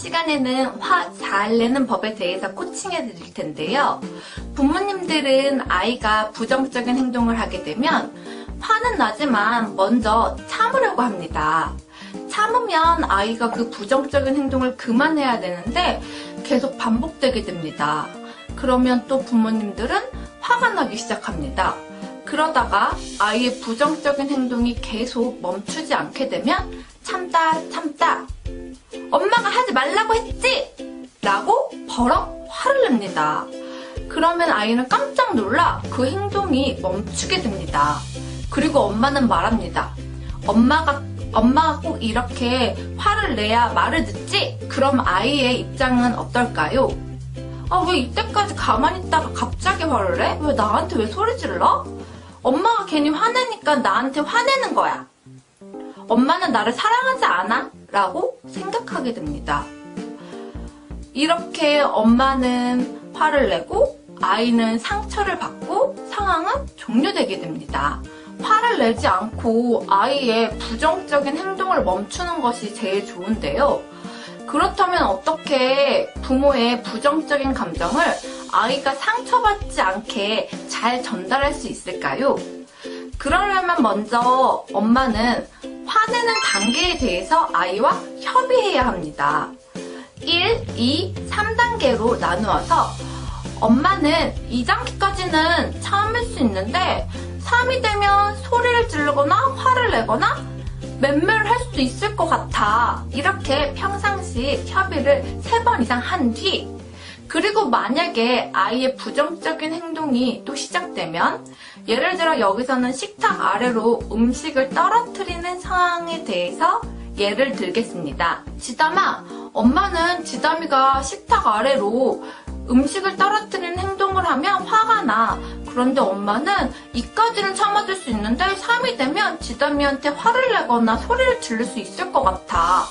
시간에는 화 잘 내는 법에 대해서 코칭해 드릴 텐데요. 부모님들은 아이가 부정적인 행동을 하게 되면 화는 나지만 먼저 참으려고 합니다. 참으면 아이가 그 부정적인 행동을 그만해야 되는데 계속 반복되게 됩니다. 그러면 또 부모님들은 화가 나기 시작합니다. 그러다가 아이의 부정적인 행동이 계속 멈추지 않게 되면 참다 참다 엄마가 하지 말라고 했지! 라고 버럭 화를 냅니다. 그러면 아이는 깜짝 놀라 그 행동이 멈추게 됩니다. 그리고 엄마는 말합니다. 엄마가, 엄마가 꼭 이렇게 화를 내야 말을 듣지? 그럼 아이의 입장은 어떨까요? 아, 왜 이때까지 가만히 있다가 갑자기 화를 내? 왜 나한테 왜 소리 질러? 엄마가 괜히 화내니까 나한테 화내는 거야. 엄마는 나를 사랑하지 않아? 라고 생각하게 됩니다. 이렇게 엄마는 화를 내고 아이는 상처를 받고 상황은 종료되게 됩니다. 화를 내지 않고 아이의 부정적인 행동을 멈추는 것이 제일 좋은데요. 그렇다면 어떻게 부모의 부정적인 감정을 아이가 상처받지 않게 잘 전달할 수 있을까요? 그러려면 먼저 엄마는 화내는 단계에 대해서 아이와 협의해야 합니다. 1, 2, 3단계로 나누어서 엄마는 2단계까지는 참을 수 있는데 3이 되면 소리를 지르거나 화를 내거나 맴매를 할 수도 있을 것 같아. 이렇게 평상시 협의를 3번 이상 한 뒤, 그리고 만약에 아이의 부정적인 행동이 또 시작되면, 예를 들어 여기서는 식탁 아래로 음식을 떨어뜨리는 상황에 대해서 예를 들겠습니다. 지담아, 엄마는 지담이가 식탁 아래로 음식을 떨어뜨리는 행동을 하면 화가 나. 그런데 엄마는 이까지는 참아줄 수 있는데 3이 되면 지담이한테 화를 내거나 소리를 지를 수 있을 것 같아.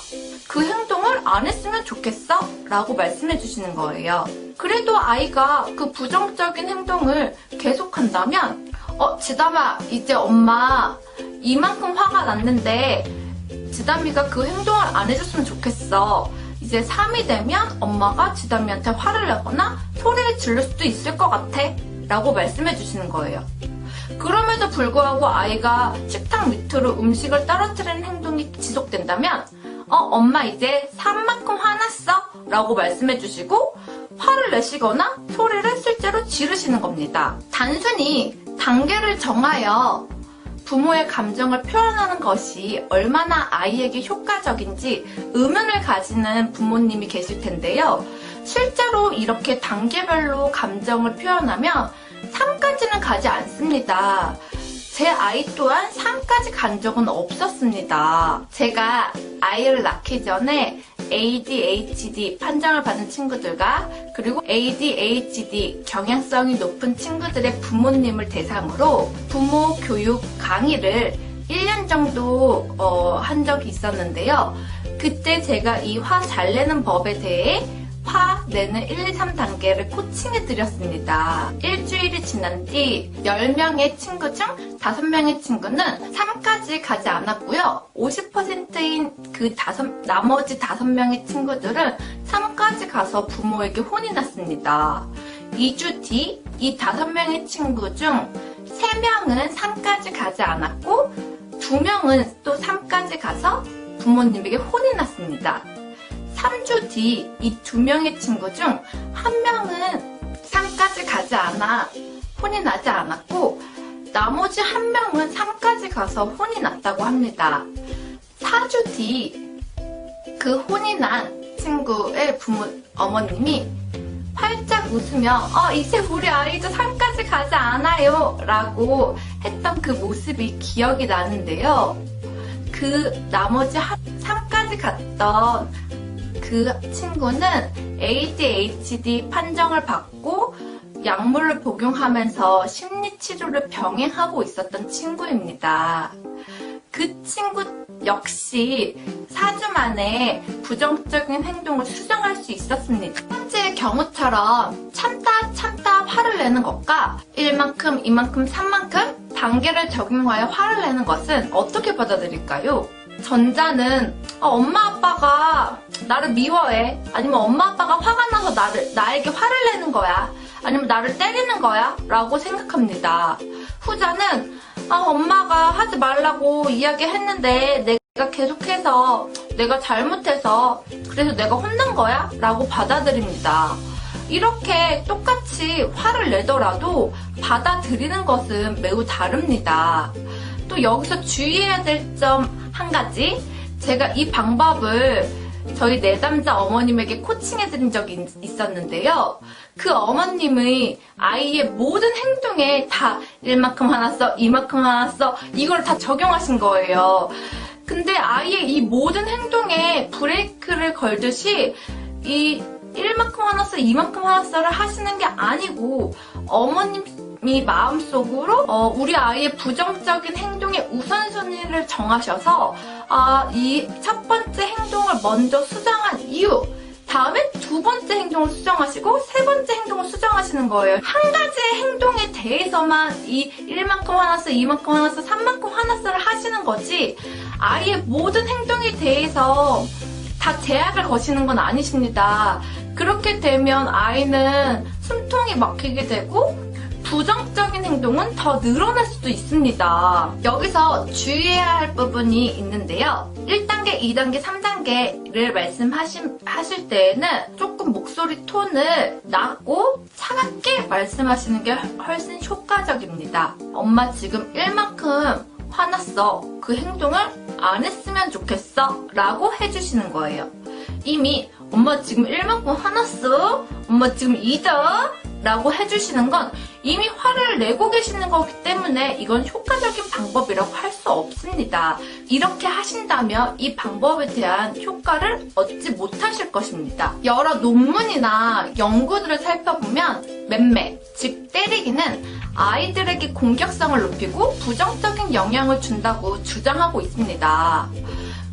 그 행동을 안 했으면 좋겠어? 라고 말씀해 주시는 거예요. 그래도 아이가 그 부정적인 행동을 계속한다면, 어, 지담아, 이제 엄마 이만큼 화가 났는데, 지담이가 그 행동을 안 해줬으면 좋겠어. 이제 3이 되면 엄마가 지담이한테 화를 내거나 소리를 지를 수도 있을 것 같아. 라고 말씀해 주시는 거예요. 그럼에도 불구하고 아이가 식탁 밑으로 음식을 떨어뜨리는 행동이 지속된다면, 어, 엄마 이제 3만큼 화났어? 라고 말씀해 주시고, 화를 내시거나 소리를 실제로 지르시는 겁니다. 단순히 단계를 정하여 부모의 감정을 표현하는 것이 얼마나 아이에게 효과적인지 의문을 가지는 부모님이 계실 텐데요. 실제로 이렇게 단계별로 감정을 표현하면 3까지는 가지 않습니다. 제 아이 또한 3까지 간 적은 없었습니다. 제가 아이를 낳기 전에 ADHD 판정을 받은 친구들과 그리고 ADHD 경향성이 높은 친구들의 부모님을 대상으로 부모 교육 강의를 1년 정도 어, 한 적이 있었는데요. 그때 제가 이 화 잘 내는 법에 대해 화 내는 1, 2, 3단계를 코칭해 드렸습니다. 일주일이 지난 뒤 10명의 친구 중 5명의 친구는 3까지 가지 않았고요. 50%인 그 다섯, 나머지 5명의 친구들은 3까지 가서 부모에게 혼이 났습니다. 2주 뒤 이 5명의 친구 중 3명은 3까지 가지 않았고 2명은 또 3까지 가서 부모님에게 혼이 났습니다. 3주 뒤 이 두 명의 친구 중 한 명은 3까지 가지 않아 혼이 나지 않았고 나머지 한 명은 3까지 가서 혼이 났다고 합니다. 4주 뒤 그 혼이 난 친구의 부모 어머님이 활짝 웃으며 어, 이제 우리 아이도 3까지 가지 않아요 라고 했던 그 모습이 기억이 나는데요. 그 나머지 3까지 갔던 그 친구는 ADHD 판정을 받고 약물을 복용하면서 심리 치료를 병행하고 있었던 친구입니다. 그 친구 역시 4주 만에 부정적인 행동을 수정할 수 있었습니다. 첫 번째 경우처럼 참다 참다 화를 내는 것과 1만큼, 2만큼, 3만큼 단계를 적용하여 화를 내는 것은 어떻게 받아들일까요? 전자는 아, 엄마 아빠가 나를 미워해. 아니면 엄마 아빠가 화가 나서 나를, 나에게 화를 내는 거야. 아니면 나를 때리는 거야. 라고 생각합니다. 후자는 아, 엄마가 하지 말라고 이야기했는데 내가 계속해서 내가 잘못해서 그래서 내가 혼난 거야? 라고 받아들입니다. 이렇게 똑같이 화를 내더라도 받아들이는 것은 매우 다릅니다. 또 여기서 주의해야 될 점 한 가지. 제가 이 방법을 저희 내담자 어머님에게 코칭해드린 적이 있- 있었는데요. 그 어머님의 아이의 모든 행동에 다 일만큼 화났어, 이만큼 화났어, 이걸 다 적용하신 거예요. 근데 아이의 이 모든 행동에 브레이크를 걸듯이 이 1만큼 화났어, 2만큼 화났어를 하시는 게 아니고 어머님 이 마음속으로 어, 우리 아이의 부정적인 행동의 우선순위를 정하셔서 아, 이 첫 번째 행동을 먼저 수정한 이유 다음에 두 번째 행동을 수정하시고 세 번째 행동을 수정하시는 거예요. 한 가지의 행동에 대해서만 이 1만큼 화났어, 2만큼 화났어, 3만큼 화났어를 하시는 거지 아이의 모든 행동에 대해서 다 제약을 거시는 건 아니십니다. 그렇게 되면 아이는 숨통이 막히게 되고 부정적인 행동은 더 늘어날 수도 있습니다. 여기서 주의해야 할 부분이 있는데요. 1단계, 2단계, 3단계를 말씀하실 때에는 조금 목소리 톤을 낮고 차갑게 말씀하시는 게 훨씬 효과적입니다. 엄마 지금 1만큼 화났어. 그 행동을 안 했으면 좋겠어. 라고 해주시는 거예요. 이미 엄마 지금 1만큼 화났어. 엄마 지금 잊어. 라고 해주시는 건 이미 화를 내고 계시는 거기 때문에 이건 효과적인 방법이라고 할 수 없습니다. 이렇게 하신다면 이 방법에 대한 효과를 얻지 못하실 것입니다. 여러 논문이나 연구들을 살펴보면 맴매, 즉 때리기는 아이들에게 공격성을 높이고 부정적인 영향을 준다고 주장하고 있습니다.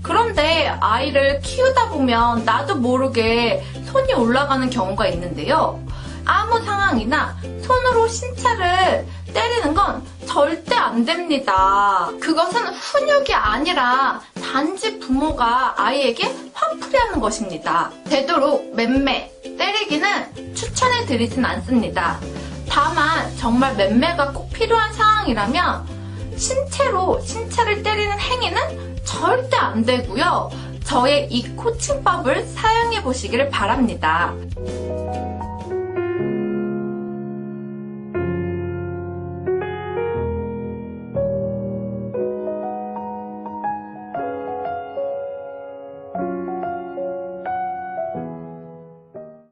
그런데 아이를 키우다 보면 나도 모르게 손이 올라가는 경우가 있는데요. 아무 상황이나 손으로 신체를 때리는 건 절대 안 됩니다. 그것은 훈육이 아니라 단지 부모가 아이에게 화풀이하는 것입니다. 되도록 맴매, 때리기는 추천해 드리진 않습니다. 다만 정말 맴매가 꼭 필요한 상황이라면 신체로 신체를 때리는 행위는 절대 안 되고요. 저의 이 코칭법을 사용해 보시기를 바랍니다.